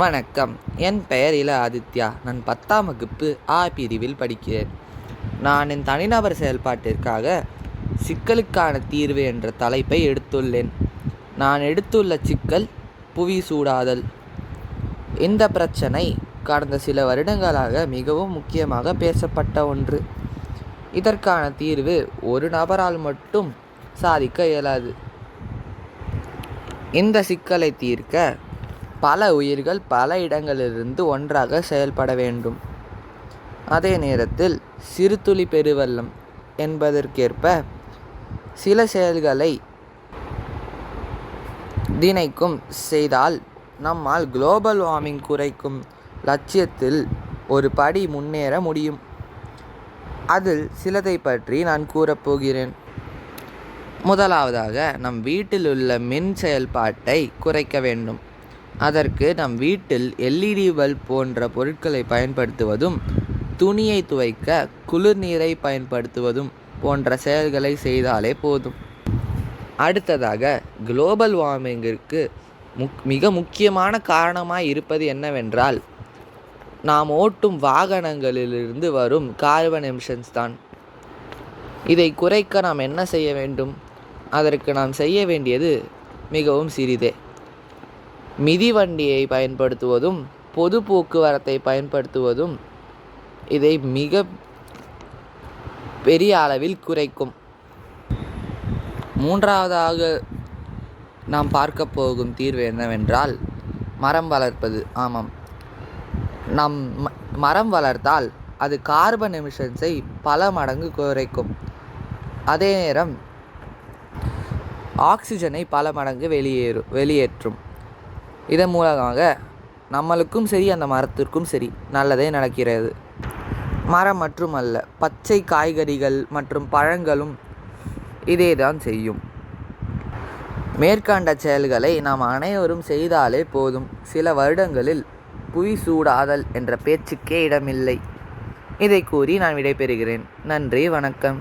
வணக்கம். என் பெயர் இள ஆதித்யா. நான் பத்தாம் வகுப்பு ஆ பிரிவில் படிக்கிறேன். நான் என் தனிநபர் செயல்பாட்டிற்காக சிக்கலுக்கான தீர்வு என்ற தலைப்பை எடுத்துள்ளேன். நான் எடுத்துள்ள சிக்கல் புவி சூடாதல். இந்த பிரச்சனை கடந்த சில வருடங்களாக மிகவும் முக்கியமாக பேசப்பட்ட ஒன்று. இதற்கான தீர்வு ஒரு நபரால் மட்டும் சாதிக்க இயலாது. இந்த சிக்கலை தீர்க்க பல உயிர்கள் பல இடங்களிலிருந்து ஒன்றாக செயல்பட வேண்டும். அதே நேரத்தில் சிறுதுளி பெருவெள்ளம் என்பதற்கேற்ப சில செயல்களை திணைக்கும் செய்தால் நம்மால் குளோபல் வார்மிங் குறைக்கும் லட்சியத்தில் ஒரு படி முன்னேற முடியும். அதில் சிலதை பற்றி நான் கூறப்போகிறேன் முதலாவதாக நம் வீட்டில் உள்ள மின் செயல்பாட்டை குறைக்க வேண்டும். அதற்கு நம் வீட்டில் எல்இடி பல்ப் போன்ற பொருட்களை பயன்படுத்துவதும் துணியை துவைக்க குளிர்நீரை பயன்படுத்துவதும் போன்ற செயல்களை செய்தாலே போதும். அடுத்ததாக குளோபல் வார்மிங்கிற்கு முக் மிக முக்கியமான காரணமாக இருப்பது என்னவென்றால் நாம் ஓட்டும் வாகனங்களிலிருந்து வரும் கார்பன் எமிஷன்ஸ் தான். இதை குறைக்க நாம் என்ன செய்ய வேண்டும்? அதற்கு நாம் செய்ய வேண்டியது மிகவும் சிறிதே. மிதிவண்டியை பயன்படுத்துவதும் பொது போக்குவரத்தை பயன்படுத்துவதும் இதை மிக பெரிய அளவில் குறைக்கும். மூன்றாவதாக நாம் பார்க்க போகும் தீர்வு என்னவென்றால் மரம் வளர்ப்பது. ஆமாம். நம் மரம் வளர்த்தால் அது கார்பன் எமிஷன்ஸை பல மடங்கு குறைக்கும். அதே நேரம் ஆக்சிஜனை பல மடங்கு வெளியேறும் வெளியேற்றும். இதன் மூலமாக நம்மளுக்கும் சரி அந்த மரத்திற்கும் சரி நல்லதே நடக்கிறது. மரம் மட்டுமல்ல பச்சை காய்கறிகள் மற்றும் பழங்களும் இதே தான் செய்யும். மேற்கண்ட செயல்களை நாம் அனைவரும் செய்தாலே போதும். சில வருடங்களில் புவி சூடாதல் என்ற பேச்சுக்கே இடமில்லை. இதை கூறி நான் விடைபெறுகிறேன். நன்றி வணக்கம்.